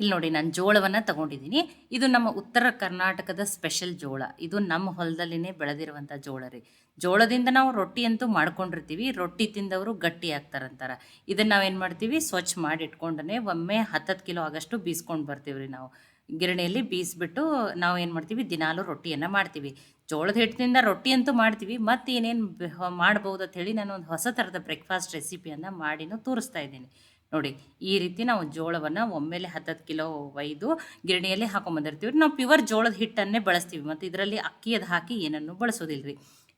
ಇಲ್ಲಿ ನೋಡಿ ನಾನು ಜೋಳವನ್ನು ತಗೊಂಡಿದ್ದೀನಿ. ಇದು ನಮ್ಮ ಉತ್ತರ ಕರ್ನಾಟಕದ ಸ್ಪೆಷಲ್ ಜೋಳ. ಇದು ನಮ್ಮ ಹೊಲದಲ್ಲಿನೇ ಬೆಳೆದಿರುವಂಥ ಜೋಳ ರೀ. ಜೋಳದಿಂದ ನಾವು ರೊಟ್ಟಿ ಅಂತೂ ಮಾಡ್ಕೊಂಡಿರ್ತೀವಿ. ರೊಟ್ಟಿ ತಿಂದವರು ಗಟ್ಟಿ ಆಗ್ತಾರಂತಾರ. ಇದನ್ನು ನಾವೇನು ಮಾಡ್ತೀವಿ? ಸ್ವಚ್ಛ ಮಾಡಿ ಇಟ್ಕೊಂಡೇ ಒಮ್ಮೆ ಹತ್ತತ್ತು ಕಿಲೋ ಆಗಷ್ಟು ಬೀಸ್ಕೊಂಡು ಬರ್ತೀವಿ ರೀ ನಾವು. ಗಿರಣಿಯಲ್ಲಿ ಬೀಸ್ಬಿಟ್ಟು ನಾವು ಏನು ಮಾಡ್ತೀವಿ? ದಿನಾಲು ರೊಟ್ಟಿಯನ್ನು ಮಾಡ್ತೀವಿ. ಜೋಳದ ಹಿಟ್ಟಿನಿಂದ ರೊಟ್ಟಿ ಅಂತೂ ಮಾಡ್ತೀವಿ. ಮತ್ತು ಏನೇನು ಮಾಡ್ಬೋದು ಅಂತ ಹೇಳಿ ನಾನು ಒಂದು ಹೊಸ ಥರದ ಬ್ರೇಕ್ಫಾಸ್ಟ್ ರೆಸಿಪಿಯನ್ನು ಮಾಡಿನೂ ತೋರಿಸ್ತಾ ಇದ್ದೀನಿ. ನೋಡಿ, ಈ ರೀತಿ ನಾವು ಜೋಳವನ್ನು ಒಮ್ಮೆಲೆ ಹತ್ತತ್ತು ಕಿಲೋ ಒಯ್ದು ಗಿರಣಿಯಲ್ಲಿ ಹಾಕೊಂಬಂದಿರ್ತೀವಿ. ನಾವು ಪ್ಯೂರ್ ಜೋಳದ ಹಿಟ್ಟನ್ನೇ ಬಳಸ್ತೀವಿ. ಮತ್ತು ಇದರಲ್ಲಿ ಅಕ್ಕಿಯದು ಹಾಕಿ ಏನನ್ನು ಬಳಸೋದಿಲ್ಲ ರೀ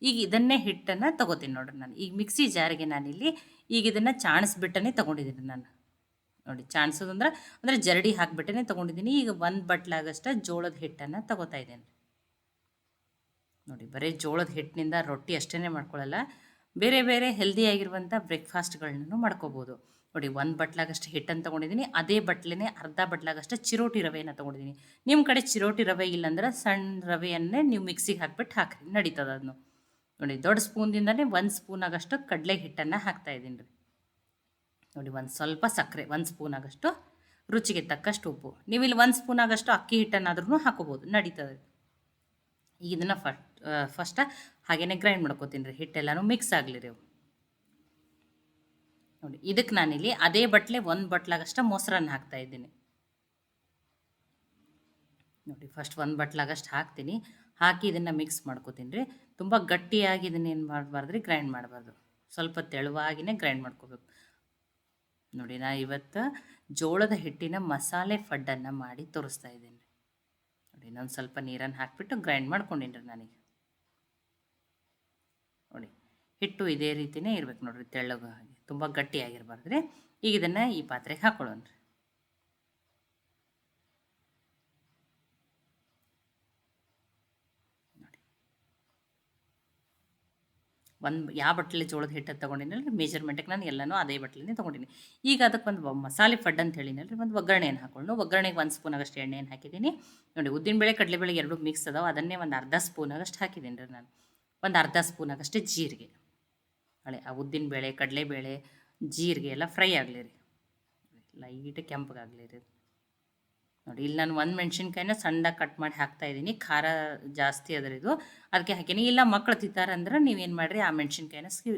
ಈಗ ಇದನ್ನೇ ಹಿಟ್ಟನ್ನು ತಗೋತೀನಿ ನೋಡ್ರಿ ನಾನು. ಈಗ ಮಿಕ್ಸಿ ಜಾರಿಗೆ ನಾನಿಲ್ಲಿ ಈಗ ಇದನ್ನು ಚಾಣಿಸ್ಬಿಟ್ಟನೇ ತಗೊಂಡಿದ್ದೀನಿ ನಾನು. ನೋಡಿ, ಚಾಣಿಸೋದು ಅಂದ್ರೆ ಜರಡಿ ಹಾಕಿಬಿಟ್ಟೇ ತಗೊಂಡಿದ್ದೀನಿ. ಈಗ ಒಂದು ಬಟ್ಲಾಗಷ್ಟ ಜೋಳದ ಹಿಟ್ಟನ್ನು ತಗೋತಾ ಇದ್ದೇನೆ. ನೋಡಿ, ಬರೀ ಜೋಳದ ಹಿಟ್ಟಿನಿಂದ ರೊಟ್ಟಿ ಅಷ್ಟೇ ಮಾಡ್ಕೊಳ್ಳಲ್ಲ ಬೇರೆ ಬೇರೆ ಹೆಲ್ದಿಯಾಗಿರುವಂಥ ಬ್ರೇಕ್ಫಾಸ್ಟ್ಗಳನ್ನೂ ಮಾಡ್ಕೋಬೋದು. ನೋಡಿ, ಒಂದು ಬಟ್ಲಾಗಷ್ಟು ಹಿಟ್ಟನ್ನು ತೊಗೊಂಡಿದ್ದೀನಿ, ಅದೇ ಬಟ್ಲೇ ಅರ್ಧ ಬಟ್ಲಾಗಷ್ಟು ಚಿರೋಟಿ ರವೆಯನ್ನು ತೊಗೊಂಡಿದ್ದೀನಿ. ನಿಮ್ಮ ಕಡೆ ಚಿರೋಟಿ ರವೆ ಇಲ್ಲಾಂದ್ರೆ ಸಣ್ಣ ರವೆಯನ್ನೇ ನೀವು ಮಿಕ್ಸಿಗೆ ಹಾಕ್ಬಿಟ್ಟು ಹಾಕ್ರಿ, ನಡೀತದೆ ಅದನ್ನು ನೋಡಿ, ದೊಡ್ಡ ಸ್ಪೂನ್ದಿಂದನೇ ಒಂದು ಸ್ಪೂನ್ ಆಗಷ್ಟು ಕಡಲೆ ಹಿಟ್ಟನ್ನು ಹಾಕ್ತಾ ಇದ್ದೀನಿ ರೀ. ನೋಡಿ, ಒಂದು ಸ್ವಲ್ಪ ಸಕ್ಕರೆ, ಒಂದು ಸ್ಪೂನ್ ಆಗಷ್ಟು ರುಚಿಗೆ ತಕ್ಕಷ್ಟು ಉಪ್ಪು. ನೀವು ಇಲ್ಲಿ ಒಂದು ಸ್ಪೂನ್ ಆಗಷ್ಟು ಅಕ್ಕಿ ಹಿಟ್ಟನ್ನಾದ್ರೂ ಹಾಕೋಬೋದು, ನಡೀತದೆ. ಈಗ ಇದನ್ನು ಫಸ್ಟ್ ಫಸ್ಟ ಹಾಗೆಯೇ ಗ್ರೈಂಡ್ ಮಾಡ್ಕೋತೀನಿ ರೀ, ಹಿಟ್ಟೆಲ್ಲನೂ ಮಿಕ್ಸ್ ಆಗಲಿ ರೀ ನೋಡಿ ಇದಕ್ಕೆ ನಾನಿಲ್ಲಿ ಅದೇ ಬಟ್ಲೆ ಒಂದು ಬಟ್ಲಾಗಷ್ಟು ಮೊಸರನ್ನು ಹಾಕ್ತಾ ಇದ್ದೀನಿ. ನೋಡಿ ಫಸ್ಟ್ ಒಂದು ಬಟ್ಲಾಗಷ್ಟು ಹಾಕ್ತೀನಿ. ಹಾಕಿ ಇದನ್ನು ಮಿಕ್ಸ್ ಮಾಡ್ಕೋತೀನಿ ರೀ. ತುಂಬ ಗಟ್ಟಿಯಾಗಿ ಇದನ್ನ ಏನು ಮಾಡಬಾರ್ದು ರೀ ಗ್ರೈಂಡ್ ಮಾಡಬಾರ್ದು. ಸ್ವಲ್ಪ ತೆಳುವಾಗಿನೇ ಗ್ರೈಂಡ್ ಮಾಡ್ಕೋಬೇಕು. ನೋಡಿ, ನಾ ಇವತ್ತು ಜೋಳದ ಹಿಟ್ಟಿನ ಮಸಾಲೆ ಫಡ್ಡನ್ನು ಮಾಡಿ ತೋರಿಸ್ತಾ ಇದ್ದೀನಿ ನೋಡಿ, ಇನ್ನೊಂದು ಸ್ವಲ್ಪ ನೀರನ್ನು ಹಾಕಿಬಿಟ್ಟು ಗ್ರೈಂಡ್ ಮಾಡ್ಕೊಂಡಿನಿ ರೀ ನನಗೆ. ನೋಡಿ, ಹಿಟ್ಟು ಇದೇ ರೀತಿಯೇ ಇರಬೇಕು ನೋಡಿರಿ, ತೆಳ್ಳಗೆ ಹಾಗೆ. ತುಂಬ ಗಟ್ಟಿಯಾಗಿರಬಾರ್ದು ರೀ ಈಗ ಇದನ್ನು ಈ ಪಾತ್ರೆಗೆ ಹಾಕೊಳ್ಳೋಣ ರೀ. ಒಂದು ಯಾವ ಬಟ್ಲಿ ಜೋಳದ ಹಿಟ್ಟು ತೊಗೊಂಡಿನಲ್ಲ ಮೆಜರ್ಮೆಂಟಿಗೆ ನಾನು ಎಲ್ಲನೂ ಅದೇ ಬಟ್ಲೇ ತೊಗೊಂಡಿನಿ. ಈಗ ಅದಕ್ಕೆ ಒಂದು ಮಸಾಲೆ ಫಡ್ ಅಂತ ಹೇಳಿನಲ್ರಿ ಒಂದು ಒಗ್ಗರಣೆಯನ್ನು ಹಾಕೊಂಡು ಒಗ್ಗರಣೆಗೆ ಒಂದು ಸ್ಪೂನ್ ಆಗಷ್ಟು ಎಣ್ಣೆಯನ್ನು ಹಾಕಿದ್ದೀನಿ. ನೋಡಿ, ಉದ್ದಿನಬೇಳೆ, ಕಡಲೆಬೇಳೆ ಎರಡು ಮಿಕ್ಸ್ ಅದಾವೆ. ಅದನ್ನೇ ಒಂದು ಅರ್ಧ ಸ್ಪೂನ್ ಆಗಷ್ಟು ಹಾಕಿದ್ದೀನಿ ರೀ ನಾನು. ಒಂದು ಅರ್ಧ ಸ್ಪೂನ್ ಆಗಷ್ಟು ಜೀರಿಗೆ. ಹಳೆ ಆ ಉದ್ದಿನ ಉದ್ದಿನಬೇಳೆ ಕಡಲೆಬೇಳೆ ಜೀರಿಗೆ ಎಲ್ಲ ಫ್ರೈ ಆಗಲಿ ರೀ. ಲೈಟ್ ಕೆಂಪಗಾಗಲಿ ರೀ. ನೋಡಿ, ಇಲ್ಲಿ ನಾನು ಒಂದು ಮೆಣಸಿನ್ಕಾಯಿನ ಸಣ್ಣ ಕಟ್ ಮಾಡಿ ಹಾಕ್ತಾ ಇದ್ದೀನಿ. ಖಾರ ಜಾಸ್ತಿ ಅದ್ರ ಇದು. ಅದಕ್ಕೆ ಹಾಕೀನಿ. ಇಲ್ಲ ಮಕ್ಕಳು ತಿಂತಾರಂದ್ರೆ ನೀವೇನು ಮಾಡಿರಿ, ಆ ಮೆಣಸಿನ್ಕಾಯಿನ ಸ್ಕಿ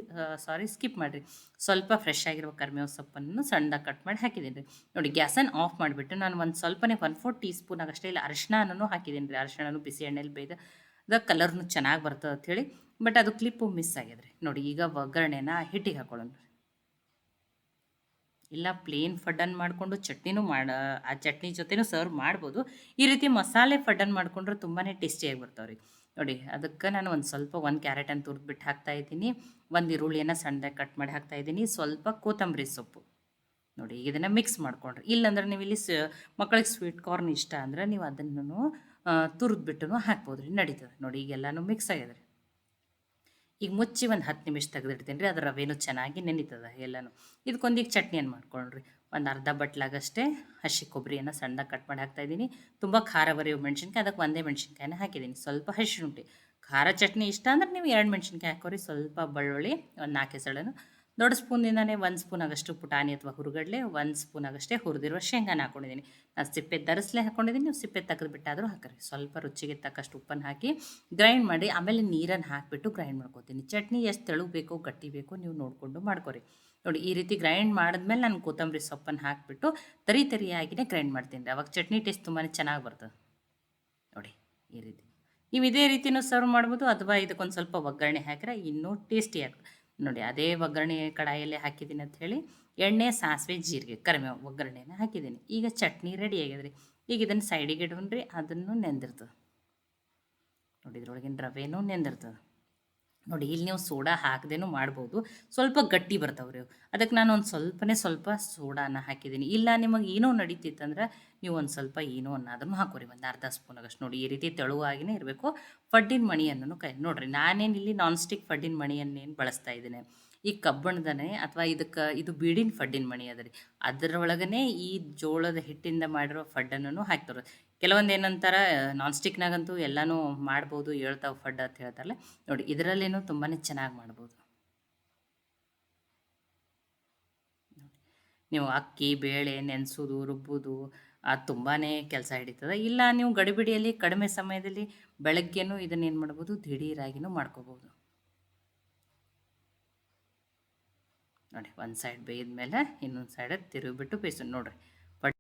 ಸಾರಿ ಸ್ಕಿಪ್ ಮಾಡಿರಿ. ಸ್ವಲ್ಪ ಫ್ರೆಶ್ ಆಗಿರೋ ಕರಿಮೇವು ಸೊಪ್ಪನ್ನು ಸಣ್ಣ ಕಟ್ ಮಾಡಿ ಹಾಕಿದ್ದೀನಿ ರೀ. ನೋಡಿ ಗ್ಯಾಸನ್ನು ಆಫ್ ಮಾಡಿಬಿಟ್ಟು ನಾನು ಒಂದು ಸ್ವಲ್ಪನೇ ಒನ್ ಫೋರ್ ಟೀ ಸ್ಪೂನ್ ಆಗಷ್ಟೇ, ಇಲ್ಲ ಅರಿಶಿಣನೂ ಹಾಕಿದ್ದೀನಿ ರೀ. ಅರಿಶಿಣನೂ ಬಿಸಿ ಎಣ್ಣೆಲಿ ಬೇಯ್ದು ಅದ ಕಲರ್ನು ಚೆನ್ನಾಗಿ ಬರ್ತದೆ ಅಂಥೇಳಿ ಬಟ್ ಅದು ಕ್ಲಿಪ್ಪು ಮಿಸ್ ಆಗಿದೆ ರೀ ನೋಡಿ, ಈಗ ಒಗ್ಗರಣೆನ ಹಿಟ್ಟಿಗೆ ಹಾಕೊಳ್ಳೋಣ ಇಲ್ಲ ಪ್ಲೇನ್ ಫಡ್ಡನ್ ಮಾಡಿಕೊಂಡು ಚಟ್ನಿನೂ ಮಾಡ, ಆ ಚಟ್ನಿ ಜೊತೆನೂ ಸರ್ವ್ ಮಾಡ್ಬೋದು. ಈ ರೀತಿ ಮಸಾಲೆ ಫಡ್ಡನ್ ಮಾಡಿಕೊಂಡ್ರೆ ತುಂಬಾ ಟೇಸ್ಟಿಯಾಗಿ ಬರ್ತಾವೆ ರೀ. ನೋಡಿ, ಅದಕ್ಕೆ ನಾನು ಒಂದು ಸ್ವಲ್ಪ, ಒಂದು ಕ್ಯಾರೆಟನ್ನು ತುರಿದ್ಬಿಟ್ಟು ಹಾಕ್ತಾ ಇದ್ದೀನಿ. ಒಂದು ಈರುಳ್ಳಿಯನ್ನು ಸಣ್ಣದಾಗಿ ಕಟ್ ಮಾಡಿ ಹಾಕ್ತಾ ಇದ್ದೀನಿ. ಸ್ವಲ್ಪ ಕೊತ್ತಂಬರಿ ಸೊಪ್ಪು. ನೋಡಿ, ಇದನ್ನು ಮಿಕ್ಸ್ ಮಾಡ್ಕೊಂಡ್ರಿ. ಇಲ್ಲಾಂದ್ರೆ ನೀವು ಇಲ್ಲಿ ಸ ಮಕ್ಕಳಿಗೆ ಸ್ವೀಟ್ ಕಾರ್ನ್ ಇಷ್ಟ ಅಂದ್ರೆ ನೀವು ಅದನ್ನು ತುರಿದ್ಬಿಟ್ಟು ಹಾಕ್ಬೋದು ರೀ, ನಡೀತದೆ. ನೋಡಿ ಈಗೆಲ್ಲನೂ ಮಿಕ್ಸ್ ಆಗಿದೆ ರೀ ಈಗ ಮುಚ್ಚಿ ಒಂದು ಹತ್ತು ನಿಮಿಷ ತೆಗೆದಿಡ್ತೀನಿ ರೀ, ಅದು ರವೆನೂ ಚೆನ್ನಾಗಿ ನೆನೀತದ ಎಲ್ಲನೂ. ಇದಕ್ಕೊಂದೀಗ ಚಟ್ನಿಯನ್ನು ಮಾಡ್ಕೊಳ್ರಿ? ಒಂದು ಅರ್ಧ ಬಟ್ಲಾಗಷ್ಟೇ ಹಸಿ ಕೊಬ್ಬರಿಯನ್ನು ಸಣ್ಣ ಕಟ್ ಮಾಡಿ ಹಾಕ್ತಾಯಿದ್ದೀನಿ ತುಂಬ ಖಾರ ಬರೆಯೋ ಮೆಣಸಿನ್ಕಾಯಿ ಅದಕ್ಕೆ ಒಂದೇ ಮೆಣಸಿನ್ಕಾಯಿನ ಹಾಕಿದ್ದೀನಿ. ಸ್ವಲ್ಪ ಹಸಿ ಶುಂಠಿ ಖಾರ ಚಟ್ನಿ ಇಷ್ಟ ಅಂದ್ರೆ ನೀವು ಎರಡು ಮೆಣಸಿನ್ಕಾಯಿ ಹಾಕೋರಿ, ಸ್ವಲ್ಪ ಬೆಳ್ಳುಳ್ಳಿ, ಒಂದು ನಾಲ್ಕು ಹೆಸಳನ್ನು ದೊಡ್ಡ ಸ್ಪೂನಿಂದನೇ ಒಂದು ಸ್ಪೂನ್ ಆಗಷ್ಟು ಪುಟಾಣಿ ಅಥವಾ ಹುರುಗಡ್ಲೆ, ಒಂದು ಸ್ಪೂನ್ ಆಗಷ್ಟೇ ಹುರಿದಿರುವ ಶೇಂಗಾನ ಹಾಕೊಂಡಿದ್ದೀನಿ. ನಾನು ಸಿಪ್ಪೆ ಧರಿಸ್ಲೇ ಹಾಕೊಂಡಿದ್ದೀನಿ, ನೀವು ಸಿಪ್ಪೆ ತೆಗೆದು ಬಿಟ್ಟಾದರೂ ಹಾಕಿರಿ. ಸ್ವಲ್ಪ ರುಚಿಗೆ ತಕ್ಕಷ್ಟು ಉಪ್ಪನ್ನು ಹಾಕಿ ಗ್ರೈಂಡ್ ಮಾಡಿ, ಆಮೇಲೆ ನೀರನ್ನು ಹಾಕಿಬಿಟ್ಟು ಗ್ರೈಂಡ್ ಮಾಡ್ಕೊತೀನಿ. ಚಟ್ನಿ ಎಷ್ಟು ತೆಳು ಬೇಕೋ ಗಟ್ಟಿ ಬೇಕೋ ನೀವು ನೋಡಿಕೊಂಡು ಮಾಡ್ಕೊರಿ. ನೋಡಿ, ಈ ರೀತಿ ಗ್ರೈಂಡ್ ಮಾಡಿದ್ಮೇಲೆ ನಾನು ಕೊತ್ತಂಬರಿ ಸೊಪ್ಪನ್ನು ಹಾಕಿಬಿಟ್ಟು ತರಿ ತರಿಯಾಗಿನೇ ಗ್ರೈಂಡ್ ಮಾಡ್ತೀನಿ. ಅವಾಗ ಚಟ್ನಿ ಟೇಸ್ಟ್ ತುಂಬಾ ಚೆನ್ನಾಗಿ ಬರ್ತದೆ. ನೋಡಿ, ಈ ರೀತಿ. ನೀವು ಇದೇ ರೀತಿಯೂ ಸರ್ವ್ ಮಾಡ್ಬೋದು, ಅಥವಾ ಇದಕ್ಕೊಂದು ಸ್ವಲ್ಪ ಒಗ್ಗರಣೆ ಹಾಕಿದ್ರೆ ಇನ್ನೂ ಟೇಸ್ಟಿ ಆಗ್ತದೆ. ನೋಡಿ ಅದೇ ಒಗ್ಗರಣೆ ಕಡಾಯಲ್ಲಿ ಹಾಕಿದ್ದೀನಿ ಅಂತ ಹೇಳಿ ಎಣ್ಣೆ, ಸಾಸಿವೆ, ಜೀರಿಗೆ ಕರಿಮೆ ಒಗ್ಗರಣೆನ ಹಾಕಿದ್ದೀನಿ. ಈಗ ಚಟ್ನಿ ರೆಡಿ ಆಗ್ಯದ್ರಿ ಈಗ ಇದನ್ನು ಸೈಡಿಗೆ ಇಡ್ಕೊಂಡ್ರಿ ಅದನ್ನು ನೆಂದಿರ್ತದೆ. ನೋಡಿ ಇದ್ರೊಳಗಿನ ರವೆನೂ ನೆಂದಿರ್ತದೆ. ನೋಡಿ, ಇಲ್ಲಿ ನೀವು ಸೋಡಾ ಹಾಕದೇನು ಮಾಡ್ಬೋದು. ಸ್ವಲ್ಪ ಗಟ್ಟಿ ಬರ್ತಾವೆ ಅದಕ್ಕೆ ನಾನು ಒಂದು ಸ್ವಲ್ಪನೇ ಸ್ವಲ್ಪ ಸೋಡಾನ ಹಾಕಿದ್ದೀನಿ. ಇಲ್ಲ, ನಿಮಗೆ ಏನೋ ನಡೀತಿತ್ತಂದ್ರೆ ನೀವು ಒಂದು ಸ್ವಲ್ಪ ಏನೋ ಅನ್ನೋದನ್ನು ಹಾಕೋರಿ. ಒಂದು ಅರ್ಧ ಸ್ಪೂನ್ ಅಷ್ಟು ನೋಡಿ, ಈ ರೀತಿ ತೆಳುವಾಗಿನೇ ಇರಬೇಕು. ಫಡ್ಡಿನ ಮಣಿಯನ್ನು ಕೈ ನೋಡಿರಿ ನಾನೇನು ಇಲ್ಲಿ ನಾನ್ ಸ್ಟಿಕ್ ಫಡ್ಡಿನ ಮಣಿಯನ್ನೇನು ಬಳಸ್ತಾ ಇದ್ದೀನಿ. ಈ ಕಬ್ಬಣದನೇ ಅಥವಾ ಇದಕ್ಕೆ, ಇದು ಬೀಡಿನ ಫಡ್ಡಿನ ಮಣಿ ಅದ ರೀ. ಅದರೊಳಗನೆ ಈ ಜೋಳದ ಹಿಟ್ಟಿಂದ ಮಾಡಿರೋ ಫಡ್ಡನ್ನು ಹಾಕ್ತಾರೆ ಕೆಲವೊಂದು ಏನಂತಾರ ನಾನ್ ಸ್ಟಿಕ್ನಾಗಂತೂ ಎಲ್ಲನೂ ಮಾಡ್ಬೋದು, ಹೇಳ್ತಾವೆ ಫಡ್ ಅಂತ ಹೇಳ್ತಾರಲ್ಲ. ನೋಡಿ, ಇದರಲ್ಲೇನು ತುಂಬಾ ಚೆನ್ನಾಗಿ ಮಾಡ್ಬೋದು. ನೀವು ಅಕ್ಕಿ, ಬೇಳೆ, ನೆನೆಸೋದು, ರುಬ್ಬೋದು ಅದು ತುಂಬಾ ಕೆಲಸ ಹಿಡಿತದೆ. ಇಲ್ಲ, ನೀವು ಗಡಿಬಿಡಿಯಲ್ಲಿ ಕಡಿಮೆ ಸಮಯದಲ್ಲಿ ಬೆಳಗ್ಗೆನೂ ಏನು ಮಾಡ್ಬೋದು, ದಿಢೀರಾಗಿನೂ ಮಾಡ್ಕೋಬೋದು. ನೋಡಿ, ಒಂದು ಸೈಡ್ ಬೇಯ್ದ್ಮೇಲೆ ಇನ್ನೊಂದು ಸೈಡ್ ತಿರುಗಿಬಿಟ್ಟು ಬೇಯಿಸು ನೋಡ್ರಿ ಫಡ್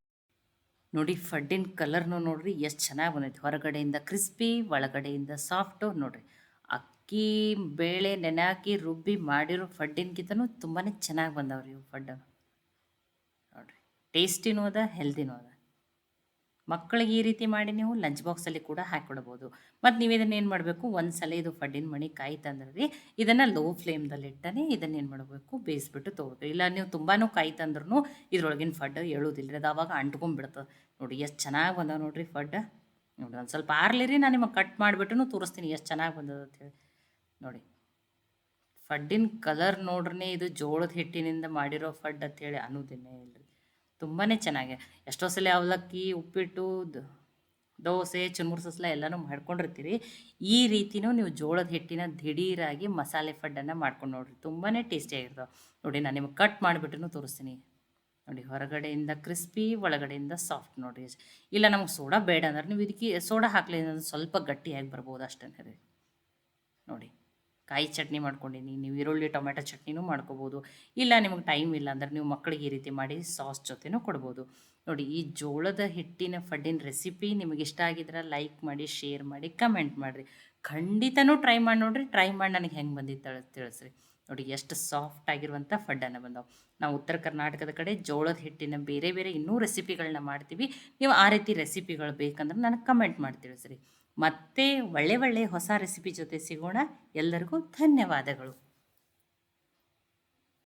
ನೋಡಿ ಫಡ್ಡಿನ ಕಲರ್ನು ನೋಡ್ರಿ ಎಷ್ಟು ಚೆನ್ನಾಗಿ ಬಂದೈತಿ. ಹೊರಗಡೆಯಿಂದ ಕ್ರಿಸ್ಪಿ ಒಳಗಡೆಯಿಂದ ಸಾಫ್ಟು ನೋಡ್ರಿ. ಅಕ್ಕಿ, ಬೇಳೆ ನೆನೆ ಹಾಕಿ ರುಬ್ಬಿ ಮಾಡಿರೋ ಫಡ್ಡಿನ್ಗಿಂತನೂ ತುಂಬಾ ಚೆನ್ನಾಗಿ ಬಂದವ್ರಿ ಇವು ಫಡ್ಡು ನೋಡ್ರಿ ಟೇಸ್ಟಿನೂ ಅದ ಹೆಲ್ದಿನೂ ಅದ. ಮಕ್ಕಳಿಗೆ ಈ ರೀತಿ ಮಾಡಿ ನೀವು ಲಂಚ್ ಬಾಕ್ಸಲ್ಲಿ ಕೂಡ ಹಾಕಿಕೊಡ್ಬೋದು. ಮತ್ತು ನೀವು ಇದನ್ನು ಏನು ಮಾಡಬೇಕು? ಒಂದು ಸಲ ಇದು ಫಡ್ಡಿನ ಮಣಿ ಕಾಯಿ ತಂದ್ರಿ ಇದನ್ನು ಲೋ ಫ್ಲೇಮ್ದಲ್ಲಿ ಇಟ್ಟನೆ ಇದನ್ನು ಏನು ಮಾಡಬೇಕು? ಬೇಯಿಸ್ಬಿಟ್ಟು ತೊಗೋಬೇಕು ಇಲ್ಲ, ನೀವು ತುಂಬಾ ಕಾಯಿ ತಂದ್ರೂ ಇದ್ರೊಳಗಿನ ಫಡ್ ಹೇಳೋದಿಲ್ಲ ಅದು ಅವಾಗ ಅಂಟ್ಕೊಂಡ್ಬಿಡ್ತದೆ. ನೋಡಿ, ಎಷ್ಟು ಚೆನ್ನಾಗಿ ಬಂದವ ನೋಡಿರಿ ಫಡ್. ನೋಡಿ, ಒಂದು ಸ್ವಲ್ಪ ಆರ್ಲಿ ರೀ ನಾನು ನಿಮಗೆ ಕಟ್ ಮಾಡಿಬಿಟ್ಟು ತೋರಿಸ್ತೀನಿ ಎಷ್ಟು ಚೆನ್ನಾಗಿ ಬಂದದ ಅಂತೇಳಿ ನೋಡಿ, ಫಡ್ಡಿನ ಕಲರ್ ನೋಡ್ರಿ ಇದು ಜೋಳದ ಹಿಟ್ಟಿನಿಂದ ಮಾಡಿರೋ ಫಡ್ ಅಂತೇಳಿ ಅನ್ನೋದಿನ್ನೇ ಇಲ್ಲರಿ ತುಂಬಾ ಚೆನ್ನಾಗಿ. ಎಷ್ಟೋ ಸಲ ಅವಲಕ್ಕಿ, ಉಪ್ಪಿಟ್ಟು ದೋಸೆ ಚುನ್ಮುರ್ ಸಸ್ಲ ಎಲ್ಲನೂ ಮಾಡ್ಕೊಂಡಿರ್ತೀರಿ. ಈ ರೀತಿನೂ ನೀವು ಜೋಳದ ಹಿಟ್ಟಿನ ದಿಢೀರಾಗಿ ಮಸಾಲೆ ಫಡ್ಡನ್ನು ಮಾಡ್ಕೊಂಡು ನೋಡ್ರಿ. ತುಂಬಾ ಟೇಸ್ಟಿಯಾಗಿರ್ತಾವೆ ನೋಡಿ ನಾನು ನಿಮಗೆ ಕಟ್ ಮಾಡಿಬಿಟ್ಟು ತೋರಿಸ್ತೀನಿ. ನೋಡಿ ಹೊರಗಡೆಯಿಂದ ಕ್ರಿಸ್ಪಿ, ಒಳಗಡೆಯಿಂದ ಸಾಫ್ಟ್ ನೋಡಿರಿ ಇಲ್ಲ ನಮಗೆ ಸೋಡಾ ಬೇಡ ಅಂದ್ರೆ ನೀವು ಇದಕ್ಕೆ ಸೋಡಾ ಹಾಕ್ಲಿ ಸ್ವಲ್ಪ ಗಟ್ಟಿಯಾಗಿ ಬರ್ಬೋದು ಅಷ್ಟೇ ರೀ. ನೋಡಿ. ಕಾಯಿ ಚಟ್ನಿ ಮಾಡ್ಕೊಂಡಿನಿ ನೀವು ಈರುಳ್ಳಿ ಟೊಮೆಟೊ ಚಟ್ನಿನೂ ಮಾಡ್ಕೋಬೋದು. ಇಲ್ಲ ನಿಮಗೆ ಟೈಮ್ ಇಲ್ಲ ಅಂದ್ರೆ ನೀವು ಮಕ್ಕಳಿಗೆ ಈ ರೀತಿ ಮಾಡಿ ಸಾಸ್ ಜೊತೆನೂ ಕೊಡ್ಬೋದು. ನೋಡಿ, ಈ ಜೋಳದ ಹಿಟ್ಟಿನ ಫಡ್ಡಿನ ರೆಸಿಪಿ ನಿಮಗೆ ಇಷ್ಟ ಆಗಿದ್ರೆ ಲೈಕ್ ಮಾಡಿ ಶೇರ್ ಮಾಡಿ ಕಮೆಂಟ್ ಮಾಡಿರಿ. ಖಂಡಿತನೂ ಟ್ರೈ ಮಾಡಿ ನೋಡಿರಿ ಟ್ರೈ ಮಾಡಿ ನನಗೆ ಹೆಂಗೆ ಬಂದಿತ್ತು ತಿಳ್, ತಿಳಿಸ್ರಿ. ನೋಡಿ, ಎಷ್ಟು ಸಾಫ್ಟ್ ಆಗಿರುವಂಥ ಫಡ್ಡನ್ನು ಬಂದವು. ನಾವು ಉತ್ತರ ಕರ್ನಾಟಕದ ಕಡೆ ಜೋಳದ ಹಿಟ್ಟಿನ ಬೇರೆ ಬೇರೆ ಇನ್ನೂ ರೆಸಿಪಿಗಳನ್ನ ಮಾಡ್ತೀವಿ. ನೀವು ಆ ರೀತಿ ರೆಸಿಪಿಗಳು ಬೇಕಂದ್ರೆ ನನಗೆ ಕಮೆಂಟ್ ಮಾಡಿ ತಿಳಿಸ್ರಿ. ಮತ್ತೆ ಒಳ್ಳೆ ಒಳ್ಳೆ ಹೊಸ ರೆಸಿಪಿ ಜೊತೆ ಸಿಗೋಣ. ಎಲ್ಲರಿಗೂ ಧನ್ಯವಾದಗಳು.